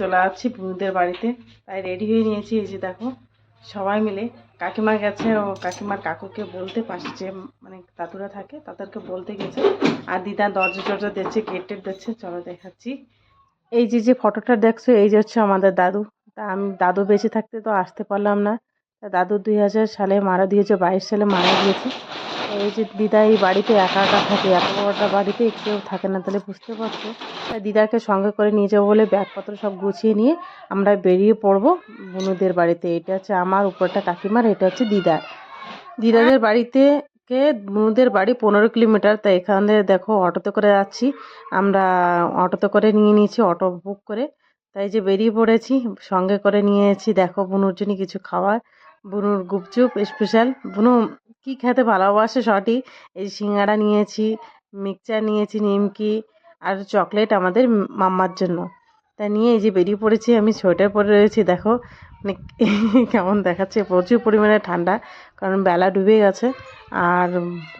চলে আসছি বুনুদের বাড়িতে। তাই রেডি হয়ে নিয়েছি। এই যে দেখো, সবাই মিলে কাকিমা গেছে ও কাকিমার কাকুকে বলতে পাশে যে মানে দাদুরা থাকে, তাদেরকে বলতে গেছে, আর দিদা দরজা টরজা দিচ্ছে, গেট টেট দিচ্ছে, চলো দেখাচ্ছি। এই যে যে ফটোটা দেখছ, এই যে হচ্ছে আমাদের দাদু। তা আমি দাদু বেঁচে থাকতে তো আসতে পারলাম না। তা দাদু দুই হাজার সালে মারা দিয়েছে, বাইশ সালে মারা গিয়েছে এই যে দিদা এই বাড়িতে একা একা থাকে, এত বড়টা বাড়িতে কেউ থাকে না, তাহলে বুঝতে পারছ? তাই দিদাকে সঙ্গে করে নিয়ে যাব বলে ব্যাগপত্র সব গুছিয়ে নিয়ে আমরা বেরিয়ে পড়ব বুনুদের বাড়িতে। এটা হচ্ছে আমার উপরটা কাকিমার, এটা হচ্ছে দিদার। দিদাদের বাড়িতে কে? বুনুদের বাড়ি পনেরো কিলোমিটার, তাই এখানে দেখো অটোতে করে যাচ্ছি। আমরা অটোতে করে নিয়ে নিয়েছি, অটো বুক করে। তাই যে বেরিয়ে পড়েছি, সঙ্গে করে নিয়েছি দেখো বুনুর জন্য কিছু খাবার। বুনুর গুপচুপ স্পেশাল বুনু, কি খেতে ভালোবাসে সঠিক এই সিঙ্গাড়া নিয়েছি মিক্সচার নিয়েছি, নিমকি আর চকলেট আমাদের মাম্মার জন্য। তা নিয়ে এই যে বেরিয়ে পড়েছি, আমি সোয়েটার পরে রয়েছি, দেখো। মানে কেমন দেখাচ্ছে, প্রচুর পরিমাণে ঠান্ডা, কারণ বেলা ডুবে গেছে। আর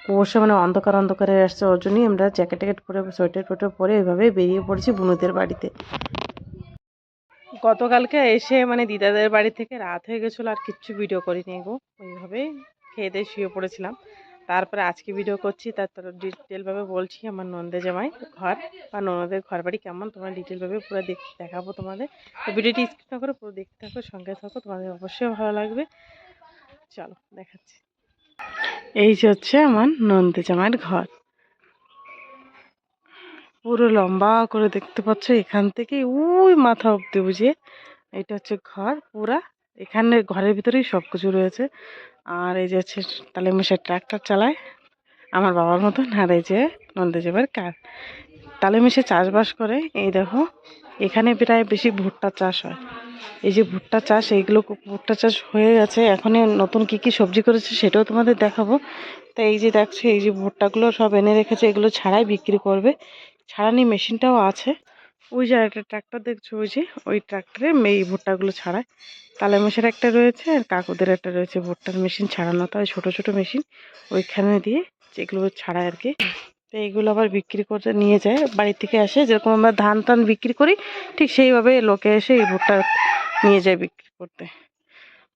কুয়াশা মানে অন্ধকার অন্ধকারে আসছে, ওর জন্যই আমরা জ্যাকেট ট্যাকেট পরে সোয়েটার টোয়েটার পরে এইভাবে বেরিয়ে পড়েছি বুনুদের বাড়িতে। গতকালকে এসে মানে দিদাদের বাড়ি থেকে রাত হয়ে গেছিল, আর কিচ্ছু ভিডিও করিনি গো। ওইভাবে খেয়ে দিয়ে শুয়ে পড়েছিলাম। তারপরে আজকে ভিডিও করছি, তার তোর ডিটেলভাবে বলছি আমার নন্দে জামাই ঘর, বা ননদের ঘর বাড়ি কেমন, তোমরা ডিটেলভাবে পুরো দেখ, দেখাবো তোমাদের। ভিডিওটি স্কিপ না করে পুরো দেখতে থাকো, সঙ্গে থাকো, তোমাদের অবশ্যই ভালো লাগবে। চলো, দেখাচ্ছি। এই হচ্ছে আমার নন্দে জামাইয়ের ঘর। পুরো লম্বা করে দেখতে পাচ্ছ, এখান থেকে ওই মাথা অব্দি বুঝিয়ে এটা হচ্ছে ঘর পুরা। এখানে ঘরের ভিতরেই সব কিছু রয়েছে। আর এই যে হচ্ছে তালে মশাই ট্রাক্টর চালায় আমার বাবার মতন, আর এই যে নন্দেজেবের কার। তালে মিশে চাষবাস করে, এই দেখো, এখানে প্রায় বেশি ভুট্টা চাষ হয়। এই যে ভুট্টা চাষ, এইগুলো ভুট্টা চাষ হয়ে গেছে। এখন নতুন কি কি সবজি করেছে সেটাও তোমাদের দেখাবো। তো এই যে দেখছ, এই যে ভুট্টাগুলো সব এনে রেখেছে, এগুলো ছাড়াই বিক্রি করবে। ছাড়ানি মেশিনটাও আছে। ওই যে একটা ট্র্যাক্টর দেখছ ওই যে? ওই ট্রাক্টরে এই ভুট্টাগুলো ছাড়ায়। তালে মেশিন একটা রয়েছে আর কাকুদের একটা রয়েছে ভুট্টার মেশিন ছাড়ানো। তাই ছোটো ছোটো মেশিন ওইখানে দিয়ে যেগুলো ছাড়ায় আর কি। তো এইগুলো আবার বিক্রি করতে নিয়ে যায়, বাড়ি থেকে আসে। যেরকম আমরা ধান টান বিক্রি করি, ঠিক সেইভাবে লোকে এসে এই ভুট্টা নিয়ে যায় বিক্রি করতে।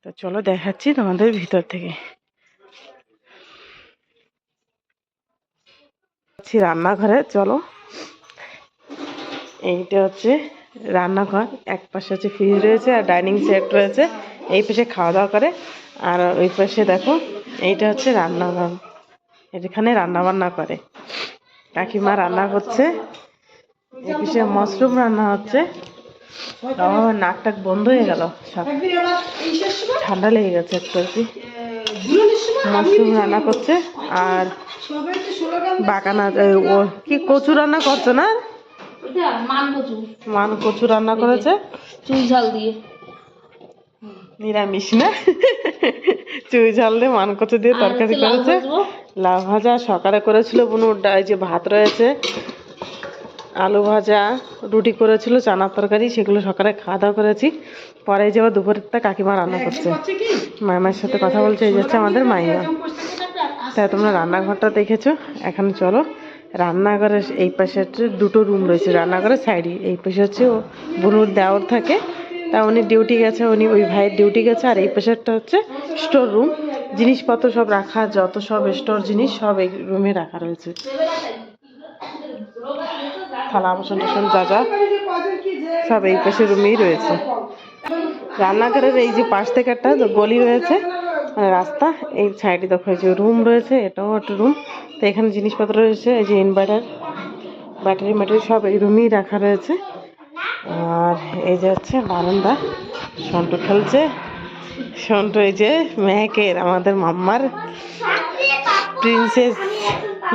তো চলো দেখাচ্ছি তোমাদের ভিতর থেকে। রান্নাঘরে, চলো। এইটা হচ্ছে রান্নাঘর, এক পাশে হচ্ছে ফ্রিজ রয়েছে আর ডাইনিং সেট রয়েছে। এই পাশে খাওয়া দাওয়া করে। আর ওই পাশে দেখো, এইটা হচ্ছে রান্নাঘর। এখানে রান্না বান্না করে। কাকিমা রান্না করছে। এই পাশে মাশরুম রান্না হচ্ছে। নাক টাক বন্ধ হয়ে গেল। সব ঠান্ডা লেগে গেছে আর মাশরুম রান্না করছে। আর বাগানা ও, কি কচু রান্না করছ না? মান কচু মান কচু রান্না করেছে? চুই ঝাল দিয়ে। নিরামিষ না? চুই ঝাল দিয়ে মান কচু দিয়ে তরকারি করেছে। লাউ ভাজা সকালে করেছিল বুনুর ডা- এই যে ভাত রয়েছে আলু ভাজা রুটি করেছিল চানার তরকারি সেগুলো সকালে খাওয়া দাওয়া করেছি। পরে যে দুপুরেরটা কাকিমা রান্না করছে। মায়ের সাথে কথা বলছে এই যাচ্ছে আমাদের মাইমা তাই তোমরা রান্নাঘরটা দেখেছ? এখন চলো রান্নাঘরের এই পাশে হচ্ছে দুটো রুম রয়েছে, রান্নাঘরের সাইডে এই পাশে হচ্ছে ও বুনুর দেওর থাকে। তা উনি ডিউটি গেছে, উনি ওই ভাইয়ের ডিউটি গেছে, আর এই পাশেরটা হচ্ছে স্টোর রুম জিনিসপত্র সব রাখা, যত সব স্টোর জিনিস সব এই রুমে রাখা রয়েছে। থালা বাসন টাসন যা যা, সব এই পাশে রুমেই রয়েছে। রান্নাঘরের এই যে পাশ থেকে একটা গলি রয়েছে মানে রাস্তা, এই সাইডে দেখো যে রুম রয়েছে, এটাও একটা রুম তো এখানে জিনিসপত্র রয়েছে, এই যে ইনভার্টার ব্যাটারি ম্যাটারি সব এই রুমেই রাখা রয়েছে। আর এই যে হচ্ছে বারান্দা, সন্টু খেলছে। সন্টু এই যে মেহেকের, আমাদের মাম্মার প্রিন্সেস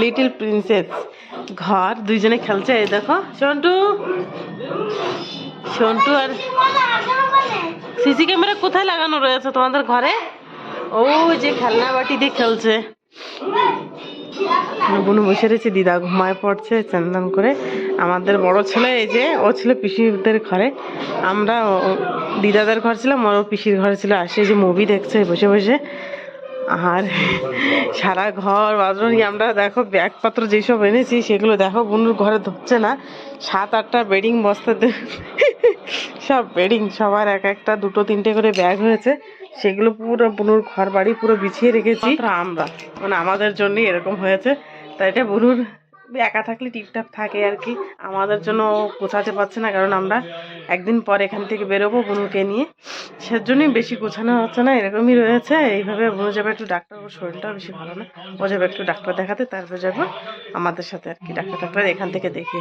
লিটিল প্রিন্সেস ঘর, দুইজনে খেলছে, এই দেখো। সন্টু সন্টু আর সিসি ক্যামেরা কোথায় লাগানো রয়েছে তোমাদের ঘরে? ও যে খেলনা বাটি দিয়ে খেলছে। বুনু বসে রয়েছে, দিদা ঘুমায় পড়ছে, চান করে। আমাদের বড় ছেলে, এই যে, ও ছিল পিসিদের ঘরে। আমরা দিদাদের ঘর ছিলাম ওর পিসির ঘরে ছিল। আসে যে মুভি দেখছে, বসে বসে। আর সারা ঘর বাজনি আমরা দেখো, ব্যাগপত্র যেসব এনেছি, সেগুলো দেখো বুনুর ঘরে ধরছে না। সাত, আটটা বেডিং বস্তাতে, সব বেডিং, সবার এক একটা, দুটো, তিনটে করে ব্যাগ হয়েছে। সেগুলো পুরো বুনুর ঘর বাড়ি পুরো বিছিয়ে রেখেছি। আমরা। মানে আমাদের জন্যই এরকম হয়েছে। তাই এটা বুনুর একা থাকলে টিপটাপ থাকে আর কি। আমাদের জন্য গোছাতে পারছে না, কারণ আমরা একদিন পর এখান থেকে বেরোবো বুনুকে নিয়ে। সেজন্যই বেশি গোছানো হচ্ছে না, এরকমই রয়েছে। এইভাবে বুনু যাবে একটু ডাক্তার ওর শরীরটাও বেশি ভালো না। ও যাবে একটু ডাক্তার দেখাতে, তারপরে যাব আমাদের সাথে আর কি ডাক্তার ডাক্তার এখান থেকে দেখে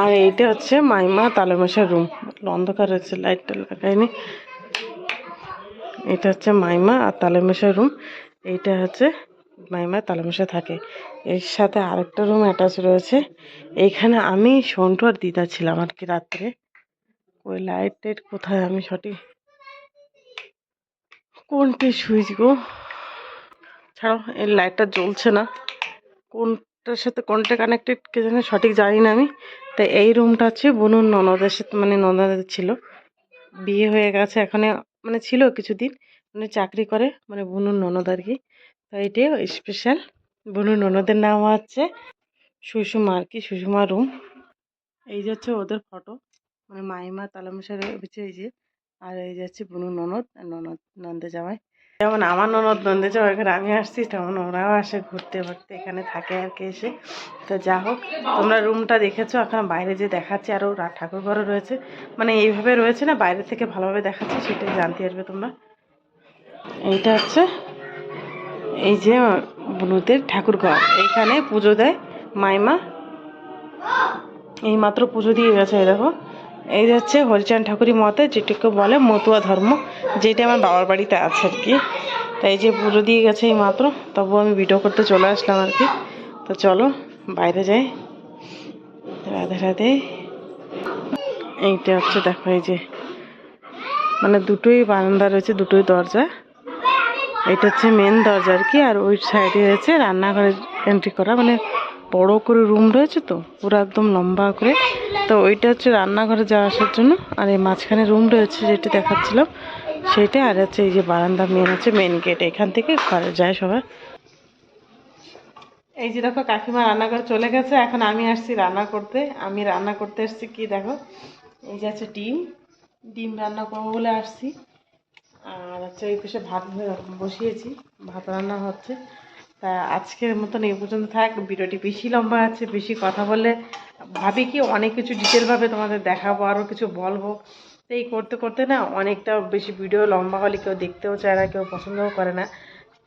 আর এইটা হচ্ছে মাইমা তালেমাসার রুম। অন্ধকার রয়েছে লাইটটা লাগাইনি এটা হচ্ছে মাইমা আর তালেমাসার রুম। এইটা হচ্ছে মাইমা, তালেমেশা থাকে। এর সাথে আরেকটা রুম অ্যাটাচ রয়েছে। এইখানে আমি সন্টু আর দিদা ছিলাম আর কি রাত্রে। ওই লাইট টাইট কোথায়? আমি সঠিক কোনটি সুইচ গো? ছাড়ো, এর লাইটটা জ্বলছে না। কোনটার সাথে কোনটা কানেক্টেড কে জানে, সঠিক জানি না আমি। তাই এই রুমটা হচ্ছে বনুর ননদের সাথে মানে ননদের ছিল। বিয়ে হয়ে গেছে এখানে মানে ছিল কিছুদিন। মানে চাকরি করে মানে বুনুর ননদ আর কি তো এটাই স্পেশাল বুনুর ননদের নাম হচ্ছে সুষমা আর কি সুষমা রুম। এই যে হচ্ছে ওদের ফটো মানে মাইমা তালামশার হচ্ছে এই যে। আর এই যে হচ্ছে বুনুর ননদ আর ননদ নন্দে জামাই। যেমন আমার ননদ নন্দে জামাই এখানে আমি আসছি, তেমন ওরাও আসে ঘুরতে ঘুরতে এখানে থাকে আর কি এসে। তো যা হোক, তোমরা রুমটা দেখেছ, এখন বাইরে যে দেখাচ্ছি আরও ঠাকুর ঘরও রয়েছে। মানে এইভাবে রয়েছে না, বাইরে থেকে ভালোভাবে দেখাচ্ছি, সেটাই জানতে পারবে তোমরা। এইটা হচ্ছে, এই যে বুনুদের ঠাকুর ঘর এইখানে পুজো দেয় মাইমা। এই মাত্র পুজো দিয়ে গেছে দেখো। এই হচ্ছে হরিচাঁদ ঠাকুরই মতে যেটাকে বলে মতুয়া ধর্ম, যেটা আমার বাবার বাড়িতে আছে আর কি। তাই এই যে পুজো দিয়ে গেছে এই মাত্র তবু আমি ভিডিও করতে চলে আসলাম আর কি। তো চলো, বাইরে যাই। রাধে রাধে। এইটা হচ্ছে দেখো এই যে মানে দুটোই বারান্দা রয়েছে, দুটোই দরজা। এটা হচ্ছে মেন দরজা আর কি, আর ওই সাইডে রয়েছে রান্নাঘরের এন্ট্রি করা মানে বড় করে রুম রয়েছে তো, পুরো একদম লম্বা করে। তো ওইটা হচ্ছে রান্নাঘরে যাওয়া আসার জন্য। আর এই মাঝখানে রুম রয়েছে যেটা দেখাচ্ছিলাম, সেইটা, আর হচ্ছে এই যে বারান্দা মেন হচ্ছে মেন গেট এখান থেকে ঘরে যায় সবাই। এই যে দেখো কাকিমা রান্না করে চলে গেছে, এখন আমি আসছি রান্না করতে। আমি রান্না করতে এসেছি কি দেখো? এই যে হচ্ছে ডিম ডিম রান্না করব বলে আসছি। আর হচ্ছে এই পাশে ভাত বসিয়েছি, ভাত রান্না হচ্ছে। তা আজকের মতন এই পর্যন্ত থাক, ভিডিওটি বেশি লম্বা আছে, বেশি কথা বললে ভাবি কি অনেক কিছু ডিটেলভাবে তোমাদের দেখাবো আরও কিছু বলব। এই করতে করতে না অনেকটা বেশি ভিডিও লম্বা হলে কেউ দেখতেও চায় না, কেউ পছন্দও করে না।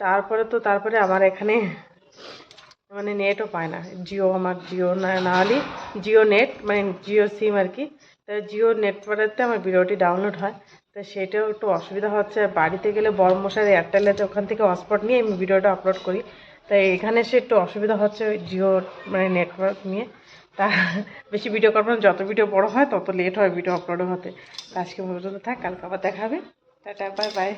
তারপরে তো তারপরে আমার এখানে মানে নেটও পায় না। জিও আমার জিও না না হলে জিও নেট মানে জিও সিম আর কি। তো জিও নেটওয়ার্কতে আমার ভিডিওটি ডাউনলোড হয়। তো সেটাও একটু অসুবিধা হচ্ছে। বাড়িতে গেলে বড় মশাই এয়ারটেলেতে ওখান থেকে হটস্পট নিয়ে আমি ভিডিওটা আপলোড করি। তাই এখানে এসে একটু অসুবিধা হচ্ছে জিও মানে নেটওয়ার্ক নিয়ে। তা বেশি ভিডিও করব না, যত ভিডিও বড় হয়, তত লেট হয় ভিডিও আপলোড হতে। আজকে পর্যন্ত থাক, কালকে আবার দেখাবে টাটা বাই বাই